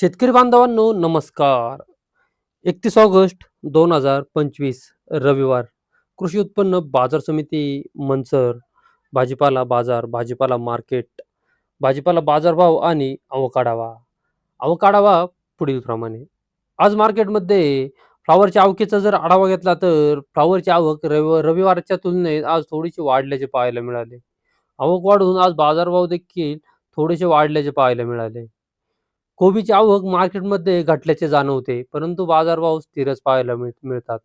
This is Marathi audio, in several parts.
शेतकरी बांधवांनो नमस्कार. एकतीस ऑगस्ट दोन हजार पंचवीस रविवार. कृषी उत्पन्न बाजार समिती मंचर. भाजीपाला बाजार भाजीपाला मार्केट. भाजीपाला बाजारभाव आणि अवकाढावा. अवकाढावा पुढील प्रमाणे. आज मार्केटमध्ये फ्लावरच्या आवकेचा जर आढावा घेतला तर फ्लावरची आवक रवि रविवारच्या तुलनेत आज थोडीशी वाढल्याचे पाहायला मिळाले. आवक वाढून आज बाजारभाव देखील थोडेसे वाढल्याचे पाहायला मिळाले. कोबीची आवक मार्केटमध्ये घटल्याचे जाणवते परंतु बाजारभाव स्थिरच पाहायला मिळ मिळतात.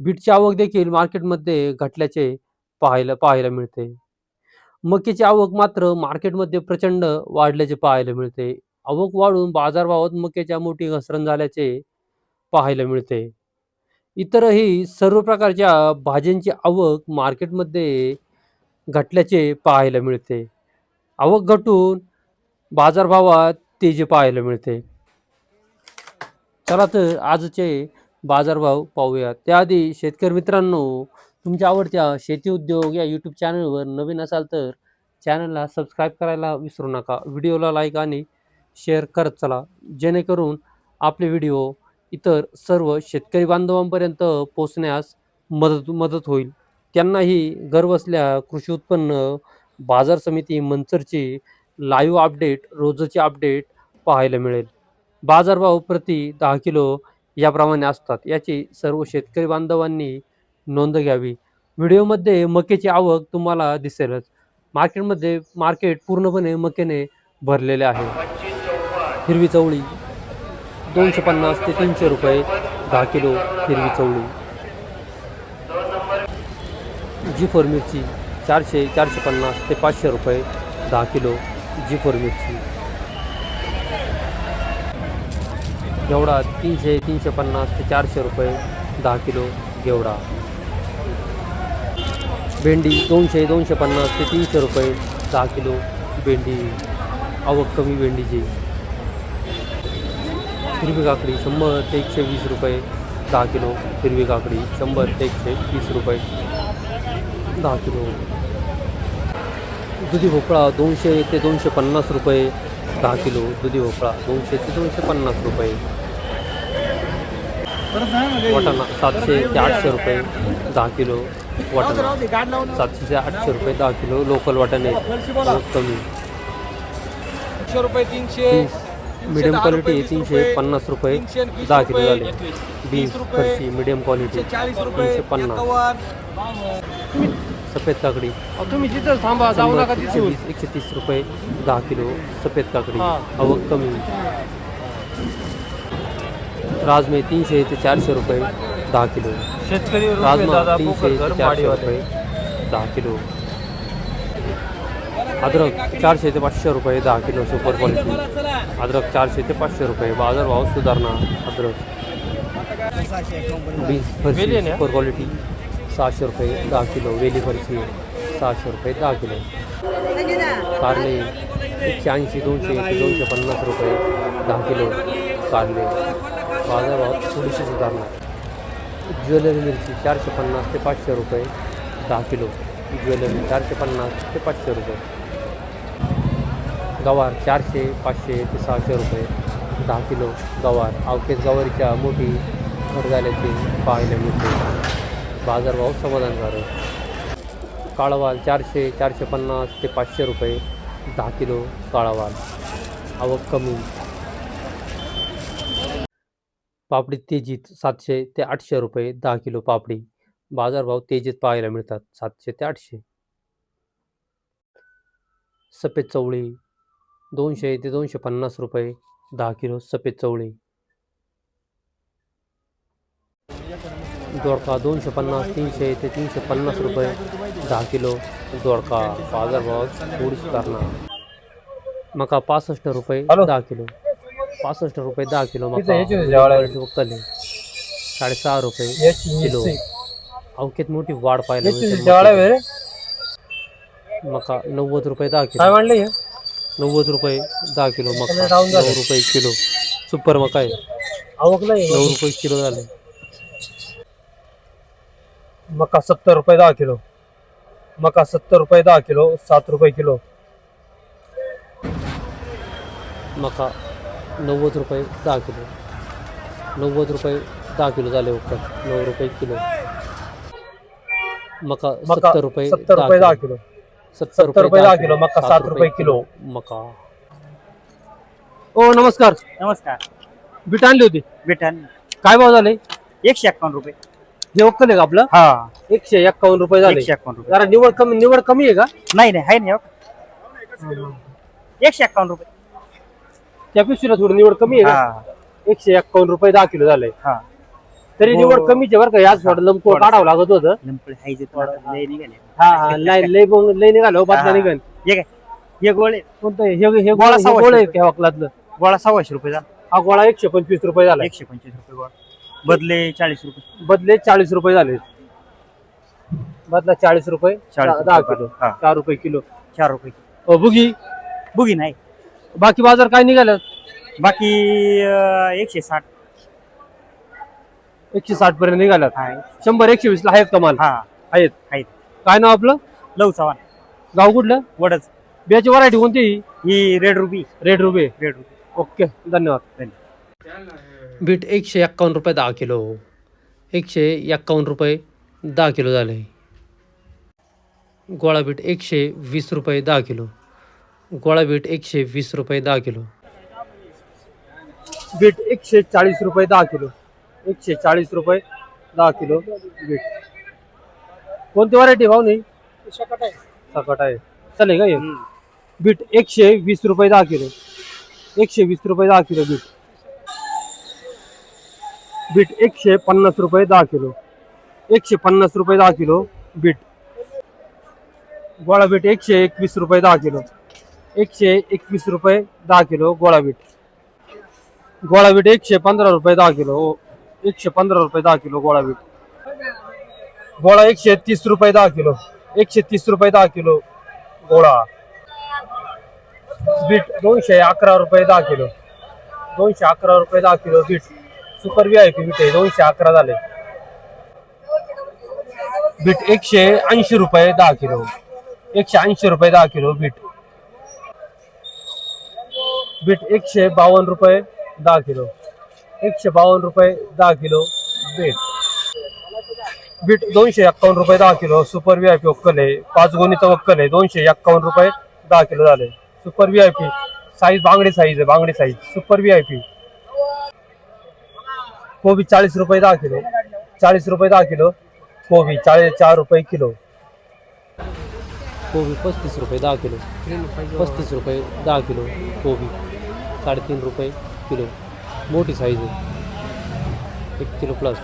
बीटची आवक देखील मार्केटमध्ये घटल्याचे पाहायला पाहायला मिळते. मक्याची आवक मात्र मार्केटमध्ये प्रचंड वाढल्याचे पाहायला मिळते. आवक वाढून बाजारभावात मक्याच्या मोठी घसरण झाल्याचे पाहायला मिळते. इतरही सर्व प्रकारच्या भाज्यांची आवक मार्केटमध्ये घटल्याचे पाहायला मिळते. आवक घटून बाजारभावात तेज पाहायला मिळते. चला तर आजचे बाजारभाव पाहूया. त्याआधी शेतकरी मित्रांनो तुमच्या आवडत्या शेती उद्योग या यूट्यूब चॅनलवर नवीन असाल तर चॅनलला सबस्क्राईब करायला विसरू नका. व्हिडिओला लाईक आणि शेअर करत चला. जेणेकरून आपले व्हिडिओ इतर सर्व शेतकरी बांधवांपर्यंत पोचण्यास मदत मदत होईल. त्यांनाही घरबसल्या कृषी उत्पन्न बाजार समिती मंचरची लाईव्ह अपडेट रोजचे अपडेट पाहायला मिळेल. बाजारभाव प्रति दहा किलो याप्रमाणे असतात. याची सर्व शेतकरी बांधवांनी नोंद घ्यावी. व्हिडिओमध्ये मक्याची आवक तुम्हाला दिसेलच. मार्केटमध्ये मार्केट पूर्णपणे मक्याने भरलेले आहे. हिरवी चवळी दोनशे पन्नास ते तीनशे रुपये दहा किलो हिरवी चवळी. जी फोर मिरची चारशे चारशे पन्नास ते पाचशे रुपये दहा किलो. जी फोर मिरची गेवडा तीनशे तीनशे पन्नास ते चारशे रुपये दहा किलो गेवडा भेंडी दोनशे दोनशे पन्नास ते तीनशे रुपये दहा किलो भेंडी आवक कमी भेंडीची. हिरवी काकडी शंभर ते एकशे वीस रुपये दहा किलो हिरवी काकडी शंभर ते एकशे वीस रुपये दहा किलो दुधी भोपळा दोनशे ते दोनशे पन्नास रुपये दहा किलो दुधी भोपळा दोनशे ते दोनशे पन्नास रुपये. वाटाणा सातशे ते आठशे रुपये दहा किलो वाटाणा. सातशे ते आठशे रुपये दहा किलो लोकल वाटाणे कमी. तीनशे रुपये तीनशे मिडियम क्वालिटी तीनशे पन्नास रुपये दहा किलो झाले. बीन्स फरशी मिडियम क्वालिटी चाळीस रुपये तीनशे पन्नास. सफेद काकडी. अहो, तुम्ही तिथं थांबा जाऊ नका एकशे तिथून. वीस एकशे तीस रुपये दहा किलो सफेद काकडी. हा. आवक कमी. राजमे तीनशे ते चारशे रुपये दहा किलो. शेतकरी रुपये राजमा दादा तीनशे ते चारशे. रुपये दहा किलो. अद्रक चारशे ते पाचशे रुपये दहा किलो सुपर क्वालिटी अद्रक चारशे ते पाचशे रुपये बाजारभाव सुधारणा अद्रक. बीन्स फरशी वेली आहे ना? सुपर क्वालिटी सहाशे रुपये दहा किलो, वेली फरशी सहाशे रुपये दहा किलो। कारले एकशे ऐंशी दोनशे ते दोनशे पन्नास रुपये दहा किलो कारले बाजारभाव थोडीशी सुधारणा ज्वेलरी मिरची चारशे पन्नास ते पाचशे रुपये दहा किलो। ज्वेलरी चारशे पन्नास ते पाचशे रुपये। गवार चारशे, पाचशे ते सहाशे रुपये दहा किलो गवार। अवकेत गवारीच्या मोठी भर झाल्याचे पाहायला मिळते. बाजारभाव समाधानकारक. काळावाल चारशे चारशे पन्नास ते पाचशे रुपये दहा किलो काळावाल. आवक कमी. पापडी तेजीत सातशे ते आठशे रुपये दहा किलो पापडी. बाजारभाव तेजीत पाहायला मिळतात सातशे ते आठशे. सफेद चवळी दोनशे ते दोनशे पन्नास रुपये दहा किलो सफेद चवळी. दोडका दोनशे पन्नास तीनशे ते तीनशे पन्नास रुपये दहा किलो दोडका बाजारभाव थोडी सुधारणा मका पासष्ट रुपये. दहा किलो. पासष्ट रुपये दहा किलो तिथं मका. ह्याची होती जेवायला. क्वालिटी वक्कल आहे साडेसहा रुपये किलो. अवकेत मोठी वाढ मक्यात. मका नव्वद रुपये दहा किलो. म्हणले? नव्वद रुपये दहा किलो मका. नऊ रुपये किलो. सुपर मका आहे. नऊ रुपये किलो झाले. मका सत्तर रुपये दहा किलो. मका सत्तर रुपये दहा किलो सात रुपये किलो. मका नव्वद रुपये दहा किलो. नव्वद रुपये दहा किलो झाले उपर नऊ रुपये किलो. मका मका सत्तर रुपये सत्तर रुपये दहा किलो. सत्तर रुपये दहा किलो, मका सात रुपये किलो. मका. ओ नमस्कार. नमस्कार. बीट आणली होती. बेटन काय भाव झाले? एकशे एक्कावन्न रुपये. हे वक्कल आहे का आपलं? हा. एकशे एक्कावन्न रुपये झाले. एकशे एक्कावन्न रुपये. जरा निवड कमी निवड कमी आहे का? नाही नाही आहे ना एकशे एक्कावन्न रुपये. त्या पिशवीला थोडी निवड कमी आहे का? हा. एकशे एक्कावन्न रुपये दहा किलो झाले. हा. तरी हो. निवड कमीच आहे बरं का याच थोडं लमको थोडं. काढावं लागत होतं. थोडं लय निघाले. हा हा लय लय मग लय निघालो बातम्या हा. निघाल. हे काय? हे गोळे. कोणतं हे हे गोळा गोळा सव्वाशे गोळ आहे रुपये. वकलातलं. गोळा सव्वाशे रुपये झाला. हा गोळा एकशे पंचवीस रुपये झाला. एकशे पंचवीस रुपये गोळा. बदले चाळीस रुपये. बदले चाळीस रुपये झाले. बदला चाळीस रुपये चाळीस दहा रुपये. किलो हा. चार रुपये किलो. चार रुपये अ, बुगी बुगी नाही. बाकी बाजार काय निघालं बाकी अं, एकशे साठ. एकशे साठ पर्यंत आहे शंभर एकशे वीस ला आहेत कमाल हा. आहेत. आहेत. काय नाव आपलं? लव चव्हाण. गाव कुठलं? वडच बियाची व्हरायटी कोणती? ही red ruby red ruby red ruby okay धन्यवाद. धन्यवाद. बीट एकशे एक्कावन्न रुपये दहा किलो. एकशे एक्कावन्न रुपये दहा किलो झाले. गोळा बीट एकशे वीस रुपये दहा किलो. गोळा बीट एकशे वीस रुपये दहा किलो. बीट एकशे चाळीस रुपये दहा किलो. एकशे चाळीस रुपये दहा किलो बीट. कोणती व्हरायटी भाऊ नाही सकट आहे. चालेल का हे? बीट एकशे वीस रुपये दहा किलो. एकशे वीस रुपये दहा किलो बीट. बीट एकशे पन्नास रुपये दहा किलो एकशे पन्नास रुपये दहा किलो बीट गोळा बीट एकशे एकवीस रुपये दहा किलो एकशे एकवीस रुपये दहा किलो गोळा बीट गोळा बीट एकशे पंधरा रुपये दहा किलो एकशे पंधरा रुपये दहा किलो गोळा बीट गोळा एकशे तीस रुपये दहा किलो एकशे तीस रुपये दहा किलो गोळा बीट दोनशे अकरा रुपये दहा किलो दोनशे अकरा रुपये दहा kilo beet super V I P beet आहे. दोनशे अकरा झाले. बीट एकशे ऐंशी रुपये दहा किलो. एकशे ऐंशी रुपये दहा किलो बीट. बीट एकशे बावन्न रुपये दहा किलो. एकशे बावन्न रुपये दहा किलो बीट. बीट दोनशे एक्कावन्न रुपये दहा किलो. सुपर व्ही आय पी वक्कल आहे. पाच गोणीचं वक्कल आहे. दोनशे एक्कावन्न रुपये दहा किलो झाले. Super V I P size बांगडी size आहे. बांगडी size super V I P कोबी चाळीस रुपये दहा किलो. चाळीस रुपये दहा किलो. कोबी चाळीस चार रुपये किलो. कोबी पस्तीस रुपये दहा किलो. पस्तीस रुपये दहा किलो. कोबी साडेतीन रुपये किलो. मोठी साईज आहे. एक किलो प्लस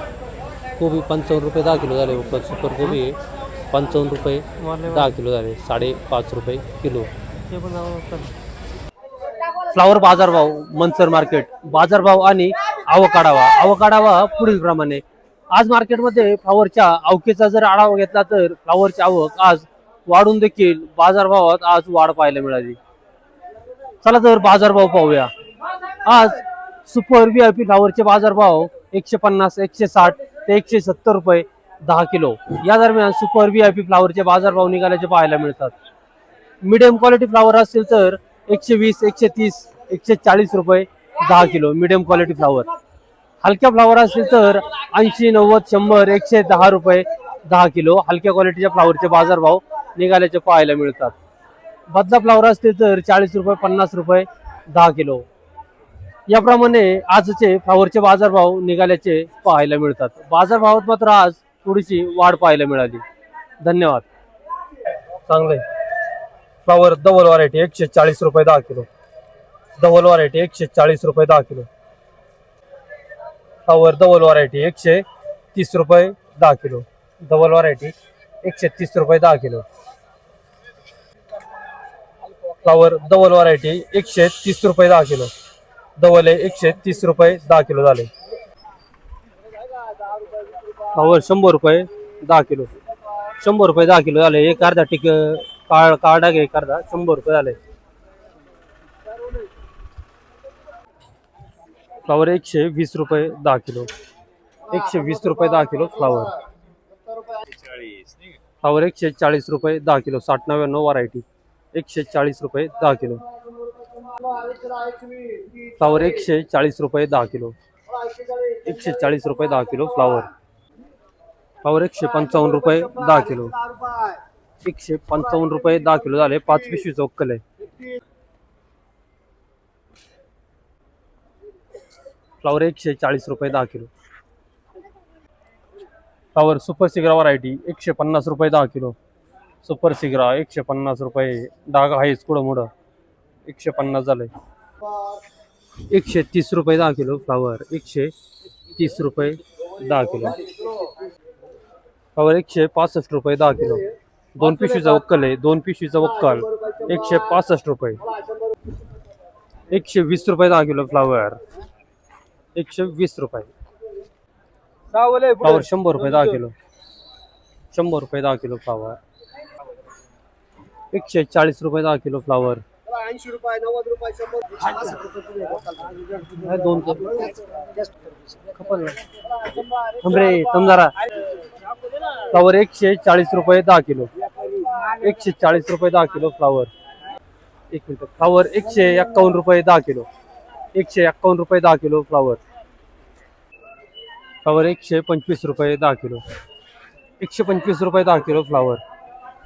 कोबी पंचावन्न रुपये दहा किलो झाले. प्लस सुपर कोबी आहे. पंचावन्न रुपये दहा किलो झाले. साडेपाच रुपये किलो. फ्लावर बाजारभाव मनसर मार्केट बाजारभाव आणि आवकाडावा आवकाडावा पुढील प्रमाणे आज मार्केटमध्ये फ्लावरच्या आवकेचा जर आढावा घेतला तर फ्लावरची आवक आज वाढून देखील बाजारभावात आज वाढ पाहायला मिळाली. चला तर बाजारभाव पाहूया. आज सुपर व्ही आय पी फ्लावरचे बाजारभाव एकशे पन्नास एकशे साठ ते एकशे सत्तर रुपये दहा किलो. या दरम्यान सुपर व्ही आय पी फ्लावरचे बाजारभाव निघाल्याचे पाहायला मिळतात. मिडियम क्वालिटी फ्लावर असतील तर एकशे वीस एकशे तीस एकशे चाळीस रुपये दहा किलो मिडियम क्वालिटी फ्लावर हलक्या फ्लावर असतील तर ऐंशी नव्वद शंभर एकशे दहा रुपये दहा किलो हलक्या क्वालिटीच्या फ्लावरचे बाजारभाव निघाल्याचे पाहायला मिळतात. बदला फ्लावर असतील तर चाळीस रुपये पन्नास रुपये दहा किलो. याप्रमाणे आजचे फ्लावरचे बाजारभाव निघाल्याचे पाहायला मिळतात. बाजारभावात मात्र आज थोडीशी वाढ पाहायला मिळाली. धन्यवाद. चांगलं आहे फ्लावर डबल व्हरायटी एकशे चाळीस रुपये दहा किलो. डबल व्हरायटी एकशे चाळीस रुपये दहा किलो. फ्लावर डबल व्हरायटी एकशे तीस रुपये दहा किलो. डबल व्हरायटी एकशे तीस रुपये दहा किलो. फ्लावर डबल व्हरायटी एकशे तीस रुपये दहा किलो. डबल आहे एकशे तीस रुपये दहा किलो झाले. फ्लावर शंभर रुपये दहा किलो. शंभर रुपये दहा किलो झाले. एक अर्धा टिक काळ काळ डाग एक अर्धा. शंभर रुपये झाले. फ्लावर एकशे वीस रुपये दहा किलो. एकशे वीस रुपये दहा किलो फ्लावर. फ्लावर एकशे चाळीस रुपये दहा किलो. साठ नव्याण्णव व्हरायटी एकशे चाळीस रुपये दहा किलो. फ्लावर एकशे चाळीस रुपये दहा किलो. एकशे चाळीस रुपये दहा किलो फ्लावर. फ्लावर एकशे पंचावन्न रुपये दहा किलो. एकशे पंचावन्न रुपये दहा किलो झाले. पाच पिशवी चौकल आहे. फ्लावर एकशे चाळीस रुपये दहा किलो. फ्लावर सुपर सिग्रा व्हरायटी एकशे पन्नास रुपये दहा किलो. सुपर सिग्रा एकशे पन्नास रुपये. डाग आहेच कुठं मुडं एकशे पन्नास झालंय. एकशे तीस रुपये दहा किलो फ्लावर. एकशे तीस रुपये दहा किलो. फ्लावर एकशे पासष्ट रुपये दहा किलो. दोन पिशवीचा वक्कल आहे. दोन पिशवीचा वक्कल. एकशे पासष्ट रुपये. एकशे वीस रुपये दहा किलो फ्लावर. एकशे वीस रुपये. फ्लावर शंभर रुपये दहा किलो. शंभर रुपये दहा किलो फ्लावर एकशे चाळीस रुपये दहा किलो फ्लावर ऐंशी रुपये नव्वद रुपये शंभर काय दोन रे जरा फ्लावर एकशे चाळीस रुपये दहा किलो. एकशे चाळीस रुपये दहा किलो फ्लावर एक मिनिट. फ्लावर एकशे एक्कावन्न रुपये दहा किलो. एकशे एक्कावन्न रुपये दहा किलो फ्लावर. फ्लावर एकशे पंचवीस रुपये दहा किलो. एकशे पंचवीस रुपये दहा किलो फ्लावर.